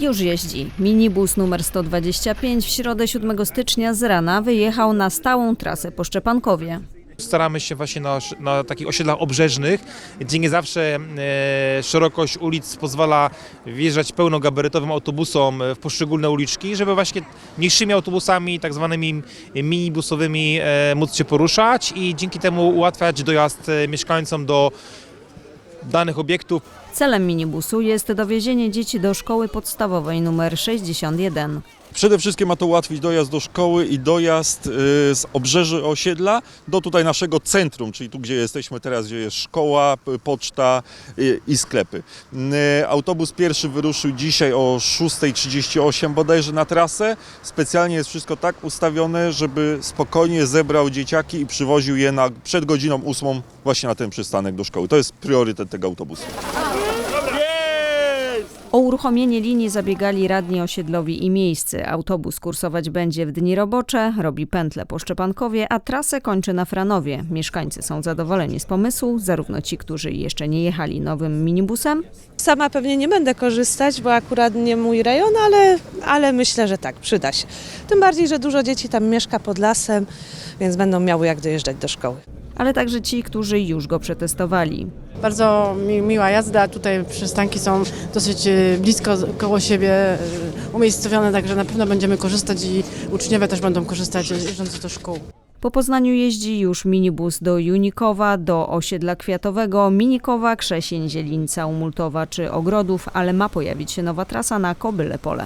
Już jeździ. Minibus numer 125 w środę 7 stycznia z rana wyjechał na stałą trasę po Szczepankowie. Staramy się właśnie na, na takich osiedlach obrzeżnych, gdzie nie zawsze e, szerokość ulic pozwala wjeżdżać pełnogabarytowym autobusom w poszczególne uliczki, żeby właśnie mniejszymi autobusami, tak zwanymi minibusowymi e, móc się poruszać i dzięki temu ułatwiać dojazd e, mieszkańcom do danych obiektów. Celem minibusu jest dowiezienie dzieci do szkoły podstawowej numer 61. Przede wszystkim ma to ułatwić dojazd do szkoły i dojazd y, z obrzeży osiedla do tutaj naszego centrum, czyli tu, gdzie jesteśmy teraz, gdzie jest szkoła, poczta y, i sklepy. Y, Autobus pierwszy wyruszył dzisiaj o 6.38 bodajże na trasę. Specjalnie jest wszystko tak ustawione, żeby spokojnie zebrał dzieciaki i przywoził je na, przed godziną 8 właśnie na ten przystanek do szkoły. To jest priorytet tego autobusu. O uruchomienie linii zabiegali radni osiedlowi i miejscy. Autobus kursować będzie w dni robocze, robi pętlę po Szczepankowie, a trasę kończy na Franowie. Mieszkańcy są zadowoleni z pomysłu, zarówno ci, którzy jeszcze nie jechali nowym minibusem, Sama pewnie nie będę korzystać, bo akurat nie mój rejon, ale, ale myślę, że tak, przyda się. Tym bardziej, że dużo dzieci tam mieszka pod lasem, więc będą miały jak dojeżdżać do szkoły. Ale także ci, którzy już go przetestowali. Bardzo mi, miła jazda. Tutaj przystanki są dosyć e, blisko koło siebie e, umiejscowione, także na pewno będziemy korzystać i uczniowie też będą korzystać jeżdżąc do szkół. Po Poznaniu jeździ już minibus do Junikowa, do osiedla Kwiatowego, Minikowa, Krzesień, Zielińca, Umultowa czy Ogrodów, ale ma pojawić się nowa trasa na Kobyle Pole.